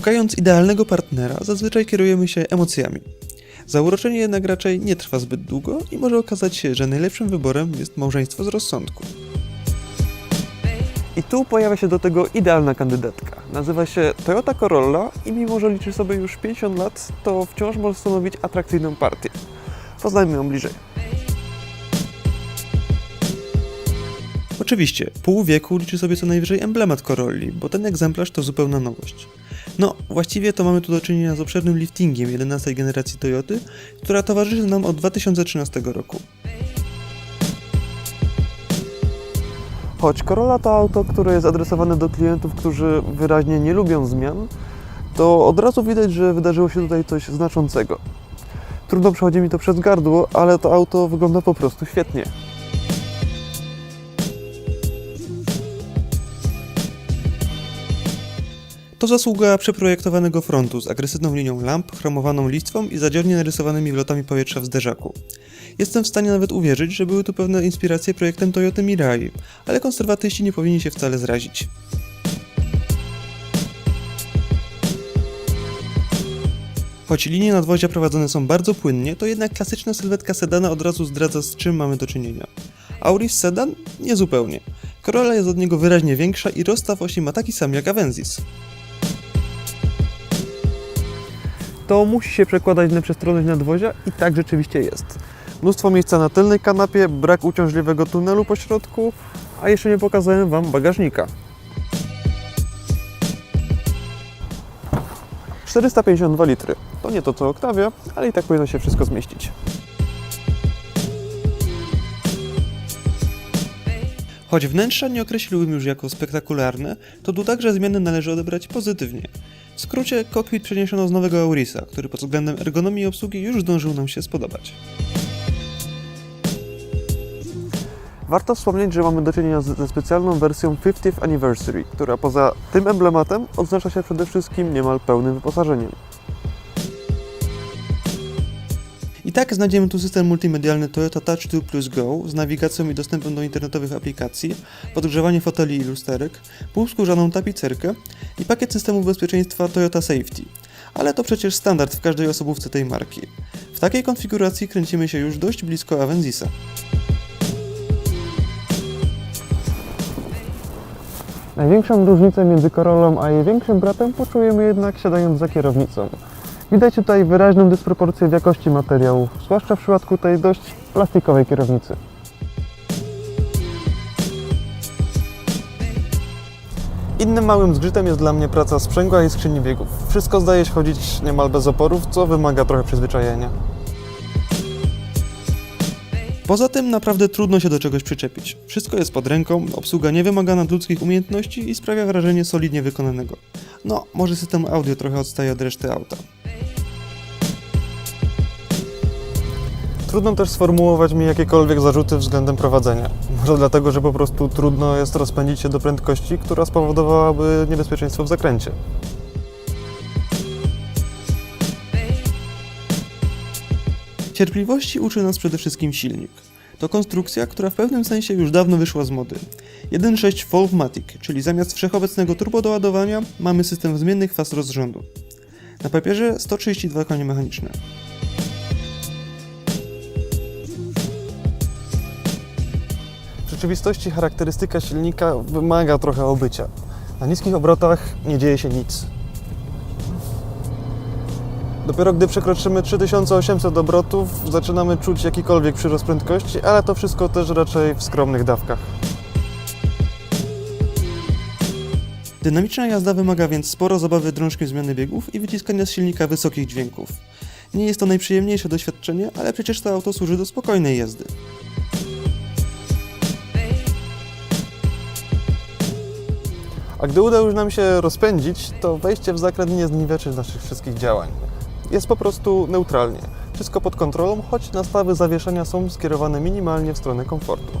Szukając idealnego partnera, zazwyczaj kierujemy się emocjami. Zauroczenie jednak raczej nie trwa zbyt długo i może okazać się, że najlepszym wyborem jest małżeństwo z rozsądku. I tu pojawia się do tego idealna kandydatka. Nazywa się Toyota Corolla i mimo, że liczy sobie już 50 lat, to wciąż może stanowić atrakcyjną partię. Poznajmy ją bliżej. Oczywiście, pół wieku liczy sobie co najwyżej emblemat Corolli, bo ten egzemplarz to zupełna nowość. No, właściwie to mamy tu do czynienia z obszernym liftingiem 11 generacji Toyoty, która towarzyszy nam od 2013 roku. Choć Corolla to auto, które jest adresowane do klientów, którzy wyraźnie nie lubią zmian, to od razu widać, że wydarzyło się tutaj coś znaczącego. Trudno przechodzi mi to przez gardło, ale to auto wygląda po prostu świetnie. To zasługa przeprojektowanego frontu z agresywną linią lamp, chromowaną listwą i zadziornie narysowanymi wlotami powietrza w zderzaku. Jestem w stanie nawet uwierzyć, że były tu pewne inspiracje projektem Toyota Mirai, ale konserwatyści nie powinni się wcale zrazić. Choć linie nadwozia prowadzone są bardzo płynnie, to jednak klasyczna sylwetka sedana od razu zdradza z czym mamy do czynienia. Auris sedan? Niezupełnie. Corolla jest od niego wyraźnie większa i rozstaw osi ma taki sam jak Avensis. To musi się przekładać na przestronność nadwozia i tak rzeczywiście jest. Mnóstwo miejsca na tylnej kanapie, brak uciążliwego tunelu po środku, a jeszcze nie pokazałem Wam bagażnika. 452 litry. To nie to co Octavia, ale i tak powinno się wszystko zmieścić. Choć wnętrza nie określiłbym już jako spektakularne, to tu także zmiany należy odebrać pozytywnie. W skrócie, kokpit przeniesiono z nowego Aurisa, który pod względem ergonomii i obsługi już zdążył nam się spodobać. Warto wspomnieć, że mamy do czynienia ze specjalną wersją 50th Anniversary, która poza tym emblematem odznacza się przede wszystkim niemal pełnym wyposażeniem. I tak znajdziemy tu system multimedialny Toyota Touch 2 Plus Go z nawigacją i dostępem do internetowych aplikacji, podgrzewanie foteli i lusterek, półskórzaną tapicerkę i pakiet systemów bezpieczeństwa Toyota Safety. Ale to przecież standard w każdej osobówce tej marki. W takiej konfiguracji kręcimy się już dość blisko Avenzisa. Największą różnicę między Corollą a jej większym bratem poczujemy jednak siadając za kierownicą. Widać tutaj wyraźną dysproporcję w jakości materiałów, zwłaszcza w przypadku tej dość plastikowej kierownicy. Innym małym zgrzytem jest dla mnie praca sprzęgła i skrzyni biegów. Wszystko zdaje się chodzić niemal bez oporów, co wymaga trochę przyzwyczajenia. Poza tym naprawdę trudno się do czegoś przyczepić. Wszystko jest pod ręką, obsługa nie wymaga nadludzkich umiejętności i sprawia wrażenie solidnie wykonanego. No, może system audio trochę odstaje od reszty auta. Trudno też sformułować mi jakiekolwiek zarzuty względem prowadzenia. Może dlatego, że po prostu trudno jest rozpędzić się do prędkości, która spowodowałaby niebezpieczeństwo w zakręcie. Cierpliwości uczy nas przede wszystkim silnik. To konstrukcja, która w pewnym sensie już dawno wyszła z mody. 1.6 Volvmatic, czyli zamiast wszechobecnego turbodoładowania mamy system zmiennych faz rozrządu. Na papierze 132 konie mechaniczne. W rzeczywistości charakterystyka silnika wymaga trochę obycia. Na niskich obrotach nie dzieje się nic. Dopiero gdy przekroczymy 3800 obrotów, zaczynamy czuć jakikolwiek przyrost prędkości, ale to wszystko też raczej w skromnych dawkach. Dynamiczna jazda wymaga więc sporo zabawy drążkiem zmiany biegów i wyciskania z silnika wysokich dźwięków. Nie jest to najprzyjemniejsze doświadczenie, ale przecież to auto służy do spokojnej jazdy. A gdy uda już nam się rozpędzić, to wejście w zakręt nie zniweczy naszych wszystkich działań. Jest po prostu neutralnie. Wszystko pod kontrolą, choć nastawy zawieszenia są skierowane minimalnie w stronę komfortu.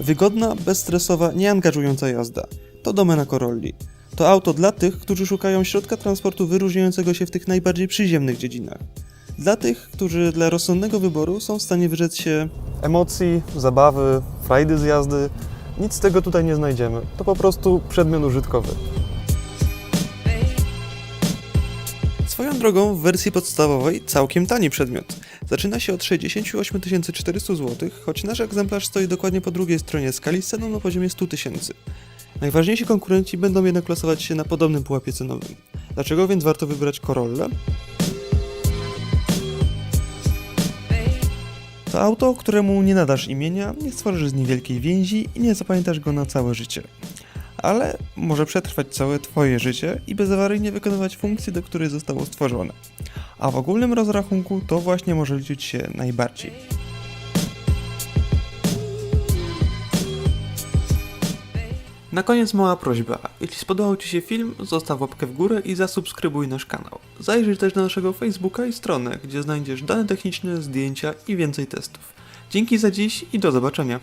Wygodna, bezstresowa, nieangażująca jazda. To domena Corolli. To auto dla tych, którzy szukają środka transportu wyróżniającego się w tych najbardziej przyziemnych dziedzinach. Dla tych, którzy dla rozsądnego wyboru są w stanie wyrzec się emocji, zabawy, frajdy z jazdy. Nic z tego tutaj nie znajdziemy. To po prostu przedmiot użytkowy. Swoją drogą w wersji podstawowej całkiem tani przedmiot. Zaczyna się od 68 400 zł, choć nasz egzemplarz stoi dokładnie po drugiej stronie skali z ceną na poziomie 100 tysięcy. Najważniejsi konkurenci będą jednak klasować się na podobnym pułapie cenowym. Dlaczego więc warto wybrać Corollę? To auto, któremu nie nadasz imienia, nie stworzysz z nim wielkiej więzi i nie zapamiętasz go na całe życie. Ale może przetrwać całe Twoje życie i bezawaryjnie wykonywać funkcję, do której zostało stworzone. A w ogólnym rozrachunku to właśnie może liczyć się najbardziej. Na koniec mała prośba. Jeśli spodobał Ci się film, zostaw łapkę w górę i zasubskrybuj nasz kanał. Zajrzyj też na naszego Facebooka i stronę, gdzie znajdziesz dane techniczne, zdjęcia i więcej testów. Dzięki za dziś i do zobaczenia.